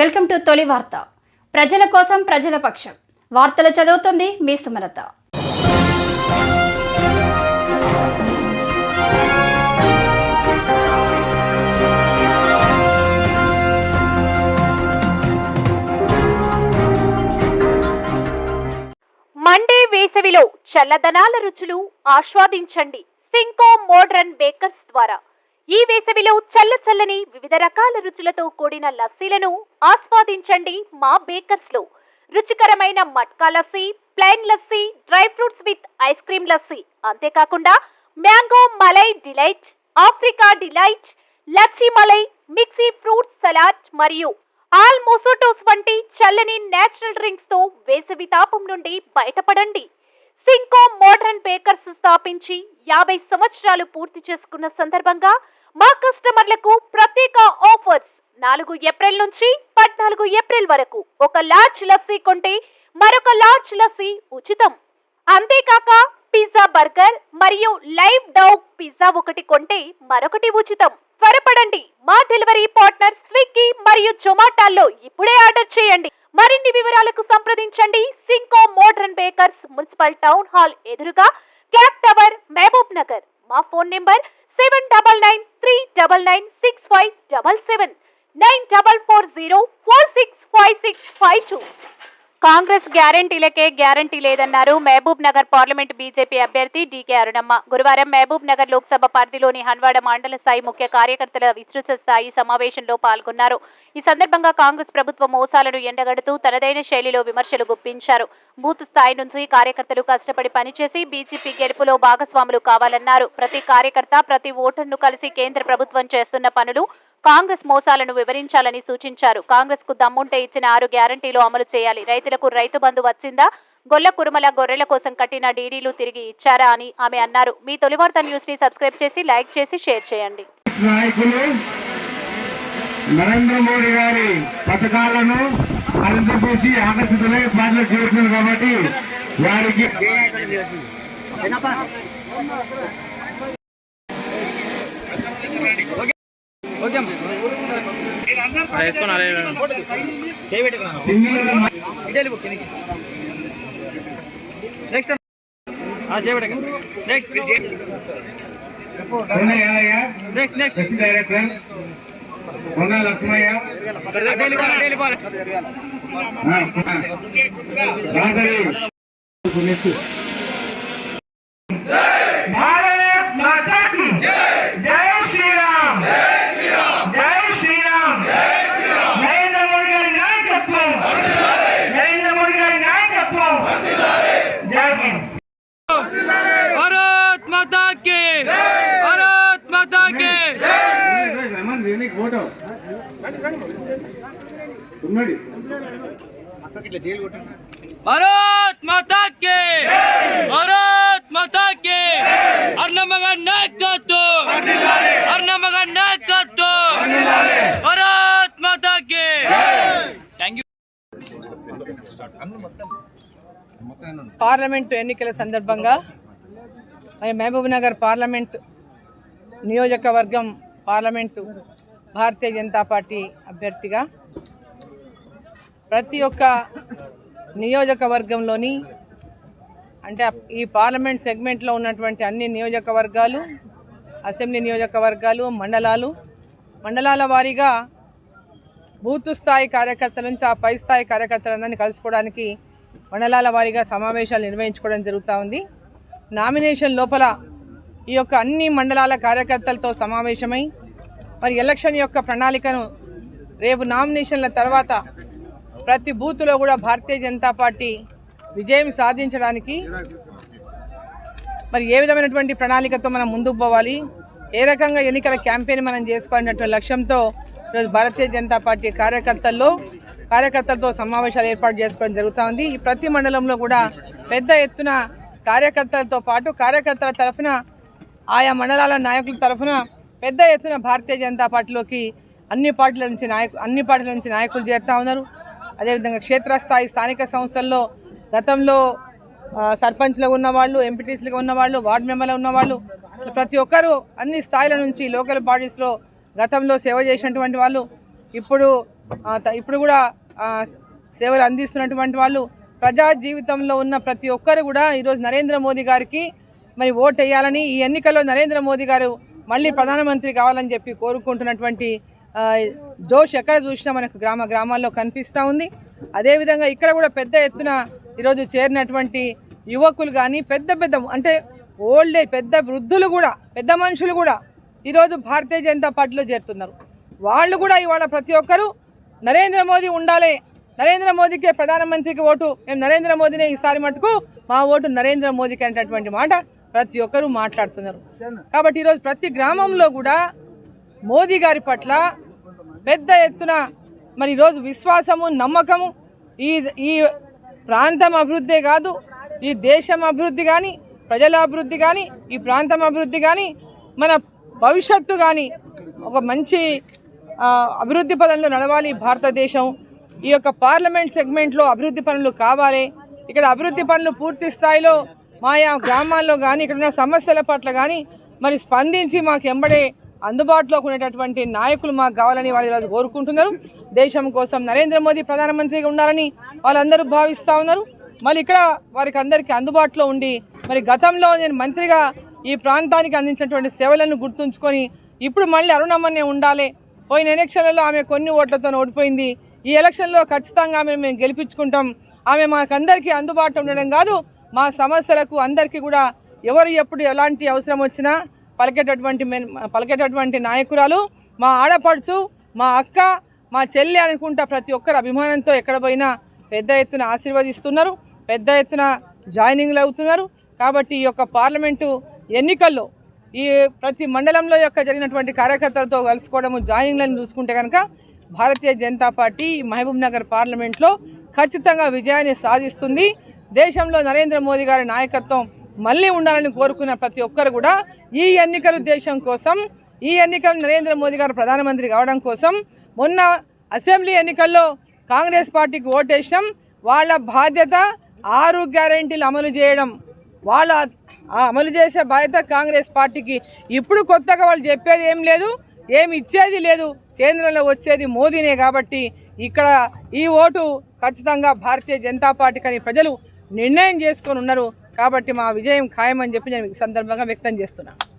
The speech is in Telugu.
వెల్కమ్ టు తొలి వార్త. ప్రజల కోసం ప్రజల పక్షం. వార్తలు చదువుతుంది మీ సుమలత. మండే వేసవిలో చల్లదనాల రుచులు ఆస్వాదించండి సింకో మోడ్రన్ బేకర్స్ ద్వారా. ఈ వేసవిలో చల్ల చల్లని వివిధ రకాల రుచులతో కూడిన లస్సీలను ఆస్వాదించండి మా బేకర్స్లో రుచికరమైన matka lassi plain lassi dry fruits with ice cream lassi. అంతేకాకుండా mango malai delight Africa delight Lachchi malai మిక్సీ ఫ్రూట్ సలాడ్ మరియు ఆల్ మోసోటోస్ వంటి చల్లని నేచురల్ డ్రింక్స్తో వేసవి తాపం నుండి బయటపడండి. సింకో మోడర్న్ బేకర్స్ స్థాపించి యాభై సంవత్సరాలు పూర్తి చేసుకున్న సందర్భంగా మా కస్టమర్లకు ప్రత్యేక ఆఫర్స్. నాలుగు ఏప్రిల్ నుంచి పద్నాలుగు ఏప్రిల్ వరకు ఒక లార్జ్ లస్సీ కొంటే మరొక లార్జ్ లస్సీ ఉచితం. అంతేకాక పిజ్జా బర్గర్ మరియు లైవ్ డౌగ్ పిజ్జా ఒకటి కొంటే మరొకటి ఉచితం. త్వరపడండి. మా డెలివరీ పార్ట్నర్ స్విగ్గీ మరియు జొమాటోలో ఇప్పుడే ఆర్డర్ చేయండి. మరిన్ని వివరాలకు సంప్రదించండి. సింకో modern bakers municipal town hall ఎదురుగా క్లాక్ టవర్ మహబూబ్ నగర్. మా phone number seven double nine three double nine six five double seven nine double four zero four six five six five two Congress గ్యారంటీలకే guarantee లేదన్నారు. మహబూబ్ నగర్ పార్లమెంట్ బీజేపీ అభ్యర్థి డీకే అరుణమ్మ. గురువారం మహబూబ్ నగర్ లోక్సభ పరిధిలోని హన్వాడ మండల స్థాయి ముఖ్య కార్యకర్తల విస్తృత స్థాయి సమావేశంలో పాల్గొన్నారు. ఈ సందర్భంగా కాంగ్రెస్ ప్రభుత్వ మోసాలను ఎండగడుతూ తనదైన శైలిలో విమర్శలు గుప్పించారు. బూత్ స్థాయి నుంచి కార్యకర్తలు కష్టపడి పనిచేసి బీజేపీ గెలుపులో భాగస్వాములు కావాలన్నారు. ప్రతి కార్యకర్త ప్రతి ఓటర్ను కలిసి కేంద్ర ప్రభుత్వం చేస్తున్న పనులు కాంగ్రెస్ మోసాలను వివరించాలని సూచించారు. కాంగ్రెస్కు దమ్ముంటే ఇచ్చిన ఆరు గ్యారంటీలు అమలు చేయాలి. రైతులకు రైతు బంధు వచ్చిందా? గొల్ల కురుమల గొర్రెల కోసం కట్టిన డీడీలు తిరిగి ఇచ్చారా అని ఆమె అన్నారు. మీ తొలివార్త న్యూస్ని సబ్స్క్రైబ్ చేసి లైక్ చేసి షేర్ చేయండి. నరేంద్ర మోడీ గారి పథకాలను అందజేసి ఆకర్షితులై పాటలు చేస్తున్నారు కాబట్టి వారికి సింగిల్ నెక్స్ట్ చేయబడి next next next Konda Lakshmaiah రాజరి Bharat Mata కీ జై శ్రీరామ్ జై శ్రీరామ్ నరేంద్ర మోడీ గారి నాయకత్వం నరేంద్ర మోడీ గారి నాయకత్వం జై హింద్ భారత్ మాతా కి భారత్ మాతా కి ఫోటో. ఉన్నది. భారత్ మాతా కి భారత్ మాతా కి అర్ణమగ నాయకత్వం! అర్ణమగ నాయకత్వం! భారత్ మాతా కి థ్యాంక్ యూ పార్లమెంటు ఎన్నికల సందర్భంగా మరి మహబూబ్ నగర్ పార్లమెంట్ నియోజకవర్గం పార్లమెంటు భారతీయ జనతా పార్టీ అభ్యర్థిగా ప్రతి ఒక్క నియోజకవర్గంలోని అంటే ఈ పార్లమెంట్ సెగ్మెంట్లో ఉన్నటువంటి అన్ని నియోజకవర్గాలు అసెంబ్లీ నియోజకవర్గాలు మండలాలు మండలాల వారీగా బూత్ స్థాయి కార్యకర్తల నుంచి ఆ పై స్థాయి కార్యకర్తలందరినీ కలుసుకోవడానికి మండలాల వారీగా సమావేశాలు నిర్వహించుకోవడం జరుగుతూ ఉంది. నామినేషన్ లోపల ఈ యొక్క అన్ని మండలాల కార్యకర్తలతో సమావేశమై మరి ఎలక్షన్ యొక్క ప్రణాళికను రేపు నామినేషన్ల తర్వాత ప్రతి బూత్లో కూడా భారతీయ జనతా పార్టీ విజయం సాధించడానికి మరి ఏ విధమైనటువంటి ప్రణాళికతో మనం ముందుకు పోవాలి? ఏ రకంగా ఎన్నికల క్యాంపెయిన్ మనం చేసుకోవాలన్నటువంటి లక్ష్యంతో ఈరోజు భారతీయ జనతా పార్టీ కార్యకర్తల్లో కార్యకర్తలతో సమావేశాలు ఏర్పాటు చేసుకోవడం జరుగుతూ ఉంది. ఈ ప్రతి మండలంలో కూడా పెద్ద ఎత్తున కార్యకర్తలతో పాటు కార్యకర్తల తరఫున ఆయా మండలాల నాయకుల తరఫున పెద్ద ఎత్తున భారతీయ జనతా పార్టీలోకి అన్ని పార్టీల నుంచి నాయకు అన్ని పార్టీల నుంచి నాయకులు చేరుతా ఉన్నారు. అదేవిధంగా క్షేత్రస్థాయి స్థానిక సంస్థల్లో గతంలో ఆ, సర్పంచ్లుగా ఉన్నవాళ్ళు ఎంపీటీసీలుగా ఉన్నవాళ్ళు వార్డు మెంబర్లు ఉన్నవాళ్ళు ప్రతి ఒక్కరూ అన్ని స్థాయిల నుంచి లోకల్ బాడీస్లో గతంలో సేవ చేసినటువంటి వాళ్ళు ఇప్పుడు ఇప్పుడు కూడా సేవలు అందిస్తున్నటువంటి వాళ్ళు ప్రజా జీవితంలో ఉన్న ప్రతి ఒక్కరు కూడా ఈరోజు నరేంద్ర మోదీ గారికి మరి ఓటు వేయాలని ఈ ఎన్నికల్లో నరేంద్ర మోదీ గారు మళ్ళీ ప్రధానమంత్రి కావాలని చెప్పి కోరుకుంటున్నటువంటి జోష్ ఎక్కడ చూసినా మనకు గ్రామ గ్రామాల్లో కనిపిస్తూ ఉంది. అదేవిధంగా ఇక్కడ కూడా పెద్ద ఎత్తున ఈరోజు చేరినటువంటి యువకులు కానీ పెద్ద పెద్ద అంటే ఓల్డ్ ఏజ్ పెద్ద వృద్ధులు కూడా పెద్ద మనుషులు కూడా ఈరోజు భారతీయ జనతా పార్టీలో చేరుతున్నారు. వాళ్ళు కూడా ఇవాళ ప్రతి ఒక్కరూ నరేంద్ర మోదీ ఉండాలి. నరేంద్ర మోదీకే ప్రధానమంత్రికి ఓటు. మేము నరేంద్ర మోదీనే ఈసారి మటుకు మా ఓటు నరేంద్ర మోదీకి అనేటటువంటి మాట. ప్రతి ఒక్కరూ మాట్లాడుతున్నారు. కాబట్టి ఈరోజు ప్రతి గ్రామంలో కూడా మోదీ గారి పట్ల పెద్ద ఎత్తున మరి ఈరోజు విశ్వాసము నమ్మకము ఈ ఈ ప్రాంతం అభివృద్ధే కాదు ఈ దేశం అభివృద్ధి కానీ ప్రజల అభివృద్ధి కానీ ఈ ప్రాంతం అభివృద్ధి కానీ మన భవిష్యత్తు కానీ ఒక మంచి అభివృద్ధి పదంలో నడవాలి. భారతదేశం ఈ యొక్క పార్లమెంట్ సెగ్మెంట్లో అభివృద్ధి పనులు కావాలి. ఇక్కడ అభివృద్ధి పనులు పూర్తి స్థాయిలో మాయా గ్రామాల్లో కానీ ఇక్కడ ఉన్న సమస్యల పట్ల కానీ మరి స్పందించి మాకు ఎంబడే అందుబాటులోకి ఉండేటటువంటి నాయకులు మాకు కావాలని వాళ్ళు ఈరోజు కోరుకుంటున్నారు. దేశం కోసం నరేంద్ర మోదీ ప్రధానమంత్రిగా ఉండాలని వాళ్ళందరూ భావిస్తూ ఉన్నారు. మళ్ళీ ఇక్కడ వారికి అందరికీ అందుబాటులో ఉండి మరి గతంలో నేను మంత్రిగా ఈ ప్రాంతానికి అందించినటువంటి సేవలను గుర్తుంచుకొని ఇప్పుడు మళ్ళీ అరుణమ్మనే ఉండాలి. పోయిన ఎలక్షన్లలో ఆమె కొన్ని ఓట్లతో ఓడిపోయింది. ఈ ఎలక్షన్లో ఖచ్చితంగా ఆమె మేము గెలిపించుకుంటాం. ఆమె మాకందరికీ అందుబాటులో ఉండడం కాదు. మా సమస్యలకు అందరికీ కూడా ఎవరు ఎప్పుడు ఎలాంటి అవసరం వచ్చినా పలికేటటువంటి మెన్- పలికేటటువంటి నాయకురాలు మా ఆడపడుచు మా అక్క మా చెల్లి అనుకుంటా ప్రతి ఒక్కరు అభిమానంతో ఎక్కడ పోయినా పెద్ద ఎత్తున ఆశీర్వదిస్తున్నారు పెద్ద ఎత్తున జాయినింగ్లు అవుతున్నారు. కాబట్టి ఈ యొక్క పార్లమెంటు ఎన్నికల్లో ఈ ప్రతి మండలంలో యొక్క జరిగినటువంటి కార్యకర్తలతో కలుసుకోవడము జాయినింగ్లను చూసుకుంటే కనుక భారతీయ జనతా పార్టీ మహబూబ్ నగర్ పార్లమెంట్లో ఖచ్చితంగా విజయాన్ని సాధిస్తుంది. దేశంలో నరేంద్ర మోదీ గారి నాయకత్వం మళ్ళీ ఉండాలని కోరుకున్న ప్రతి ఒక్కరు కూడా ఈ ఎన్నికలు దేశం కోసం ఈ ఎన్నికలు నరేంద్ర మోదీ గారు ప్రధానమంత్రి కావడం కోసం మొన్న అసెంబ్లీ ఎన్నికల్లో కాంగ్రెస్ పార్టీకి ఓటేసాం వాళ్ళ బాధ్యత ఆరు గ్యారెంటీలు అమలు చేయడం. వాళ్ళ అమలు చేసే బాధ్యత కాంగ్రెస్ పార్టీకి. ఇప్పుడు కొత్తగా వాళ్ళు చెప్పేది ఏం లేదు ఏమి ఇచ్చేది లేదు. కేంద్రంలో వచ్చేది మోదీనే కాబట్టి ఇక్కడ ఈ ఓటు ఖచ్చితంగా భారతీయ జనతా పార్టీకి అని ప్రజలు నిర్ణయం చేసుకొని ఉన్నారు కాబట్టి మా విజయం ఖాయమని చెప్పి నేను సందర్భంగా వ్యక్తం చేస్తున్నాను.